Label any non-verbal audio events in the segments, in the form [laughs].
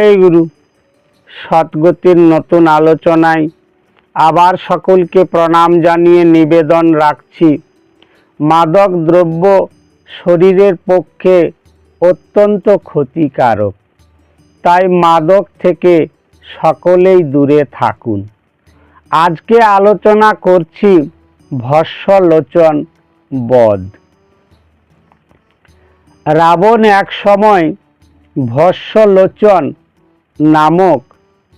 এই গুরু সৎগতির নতুন আলোচনায় আবার সকলকে প্রণাম জানিয়ে নিবেদন রাখছি। মাদক দ্রব্য শরীরের পক্ষে অত্যন্ত ক্ষতিকারক। তাই মাদক থেকে সকলেই দূরে থাকুন। আজকে আলোচনা করছি ভস্যলোচন বধ। রাবণ এক সময় ভস্যলোচন নামক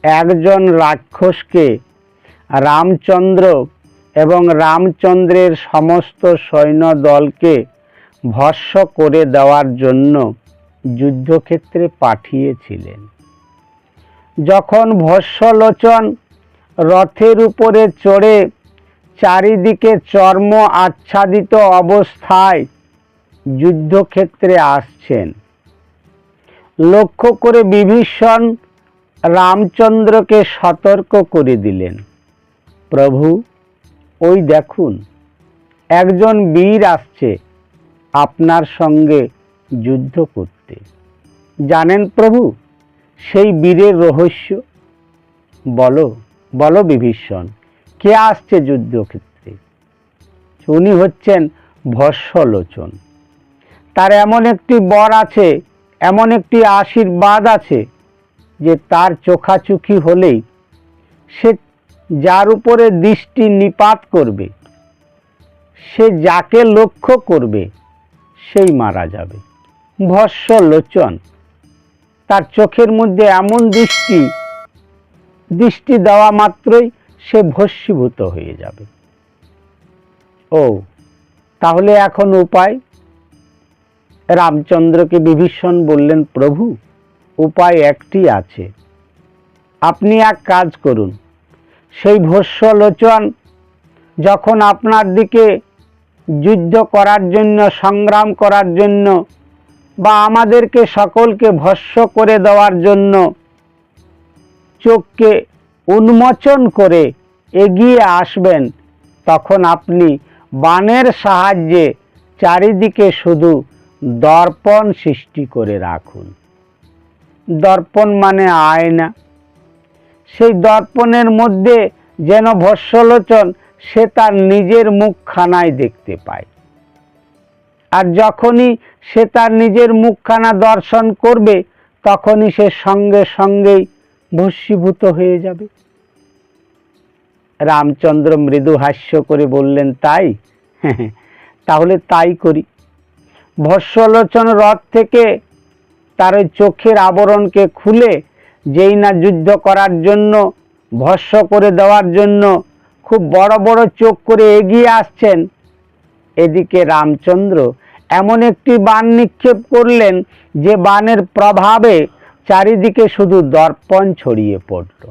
একজন রাক্ষসকে রামচন্দ্র এবং রামচন্দ্রের সমস্ত সৈন্য দলকে ভস্য করে দেওয়ার জন্য যুদ্ধক্ষেত্রে পাঠিয়েছিলেন। যখন ভস্যলোচন রথের উপরে চড়ে চারিদিকে চর্ম আচ্ছাদিত অবস্থায় যুদ্ধক্ষেত্রে আসছেন, লক্ষ্য করে বিভীষণ রামচন্দ্রকে সতর্ক করে দিলেন। প্রভু, ওই দেখুন, একজন বীর আসছে আপনার সঙ্গে যুদ্ধ করতে। জানেন প্রভু, সেই বীরের রহস্য? বলো বলো বিভীষণ, কে আসছে যুদ্ধক্ষেত্রে? উনি হচ্ছেন ভস্যলোচন তার এমন একটি বর আছে, এমন একটি আশীর্বাদ আছে যে তার চোখাচুখি হলেই সে যার উপরে দৃষ্টি নিপাত করবে, সে যাকে লক্ষ্য করবে, সেই মারা যাবে। ভস্য লোচন। তার চোখের মধ্যে এমন দৃষ্টি দৃষ্টি দেওয়া মাত্রই সে ভস্মীভূত হয়ে যাবে। ও, তাহলে এখন উপায়? রামচন্দ্রকে বিভীষণ বললেন, প্রভু উপায় একটি আছে। আপনি এক কাজ করুন। সেই ভস্য লোচন যখন আপনার দিকে যুদ্ধ করার জন্য, সংগ্রাম করার জন্য বা আমাদেরকে সকলকে ভস্য করে দেওয়ার জন্য চোখকে উন্মোচন করে এগিয়ে আসবেন, তখন আপনি বানের সাহায্যে চারিদিকে শুধু দর্পণ সৃষ্টি করে রাখুন। দর্পণ মানে আয়না। সেই দর্পণের মধ্যে যেন ভস্যলোচন সে তার নিজের মুখখানায় দেখতে পায়। আর যখনই সে তার নিজের মুখখানা দর্শন করবে, তখনই সে সঙ্গে সঙ্গেই ভস্মীভূত হয়ে যাবে। রামচন্দ্র মৃদু হাস্য করে বললেন, তাই? [laughs] তাহলে তাই করি। ভস্যলোচন রথ থেকে তার ওই চোখের আবরণকে খুলে যেই না যুদ্ধ করার জন্য, ভস্য করে দেওয়ার জন্য খুব বড় বড় চোখ করে এগিয়ে আসছেন। এদিকে রামচন্দ্র এমন একটি বান নিক্ষেপ করলেন যে বানের প্রভাবে চারিদিকে শুধু দর্পণ ছড়িয়ে পড়ল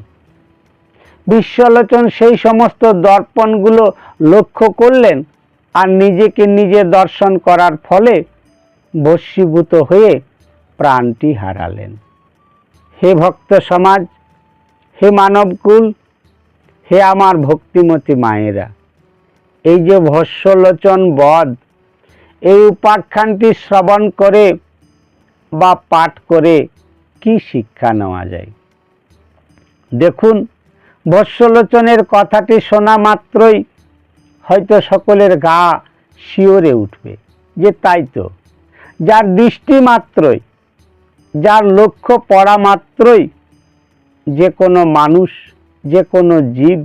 বিশ্বলোচন সেই সমস্ত দর্পণগুলো লক্ষ্য করলেন আর নিজেকে নিজে দর্শন করার ফলে বশীভূত হয়ে প্রাণটি হারালেন। হে ভক্ত সমাজ, হে মানবকুল, হে আমার ভক্তিমতী মায়েরা, এই যে ভস্যলোচন বধ, এই উপাখ্যানটি শ্রবণ করে বা পাঠ করে কি শিক্ষা নেওয়া যায়? দেখুন ভস্যলোচনের কথাটি শোনা মাত্রই হয়তো সকলের গা শিওরে উঠবে যে তাই তো। যার দৃষ্টি মাত্রই যার লক্ষ্য পড়া মাত্রই যে কোনো মানুষ, যে কোনো জীব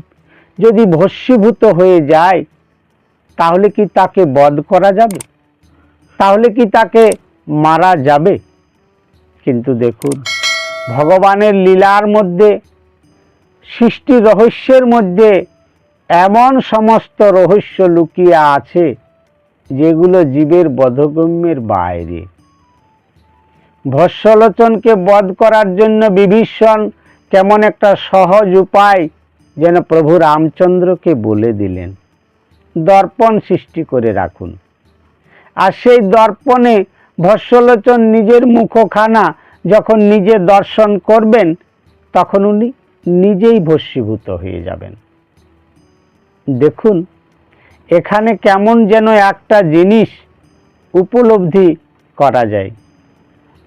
যদি ভস্মীভূত হয়ে যায়, তাহলে কি তাকে বধ করা যাবে? তাহলে কি তাকে মারা যাবে? কিন্তু দেখুন, ভগবানের লীলার মধ্যে, সৃষ্টি রহস্যের মধ্যে এমন সমস্ত রহস্য লুকিয়ে আছে, যেগুলো জীবের বোধগম্যের বাইরে। ভস্যলোচনকে বধ করার জন্য বিভীষণ কেমন একটা সহজ উপায় যেন প্রভু রামচন্দ্রকে বলে দিলেন। দর্পণ সৃষ্টি করে রাখুন। আর সেই দর্পণে ভস্যলোচন নিজের মুখখানা যখন নিজে দর্শন করবেন, তখন উনি নিজেই ভস্মীভূত হয়ে যাবেন। দেখুন, এখানে কেমন যেন একটা জিনিস উপলব্ধি করা যায়।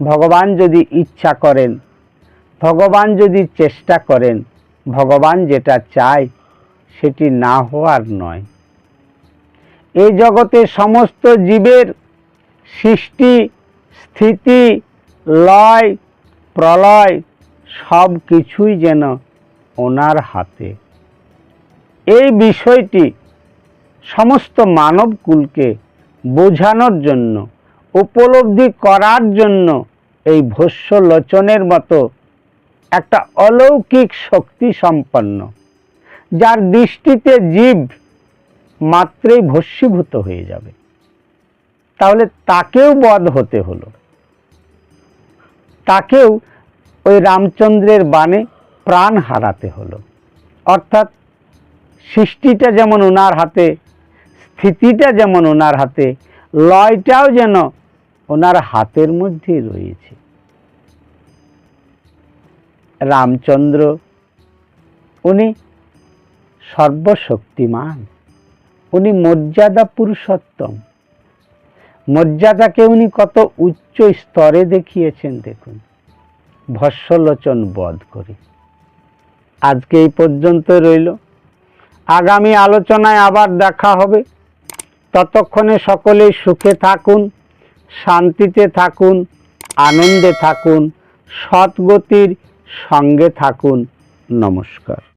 ভগবান যদি ইচ্ছা করেন, ভগবান যদি চেষ্টা করেন, ভগবান যেটা চায় সেটি না হওয়ার নয়। এই জগতে সমস্ত জীবের সৃষ্টি, স্থিতি, লয়, প্রলয় সব কিছুই যেন ওনার হাতে। এই বিষয়টি সমস্ত মানবকুলকে বোঝানোর জন্য, উপলব্ধি করার জন্য এই ভস্য লোচনের মতো একটা অলৌকিক শক্তি সম্পন্ন, যার দৃষ্টিতে জীব মাত্রেই ভস্মীভূত হয়ে যাবে। তাহলে তাকেও বধ হতে হলো। তাকেও ওই রামচন্দ্রের বাণে প্রাণ হারাতে হলো। অর্থাৎ সৃষ্টিটা যেমন ওনার হাতে, স্থিতিটা যেমন ওনার হাতে, লয়টাও যেন ওনার হাতের মধ্যেই রয়েছে। রামচন্দ্র, উনি সর্বশক্তিমান, উনি মর্যাদা পুরুষোত্তম। মর্যাদাকে উনি কত উচ্চ স্তরে দেখিয়েছেন দেখুন। ভস্যলোচন বধ করে। আজকে এই পর্যন্ত রইল। আগামী আলোচনায় আবার দেখা হবে। ততক্ষণে সকলেই সুখে থাকুন। শান্তিতে থাকুন আনন্দে থাকুন সৎগতির সঙ্গে থাকুন। নমস্কার।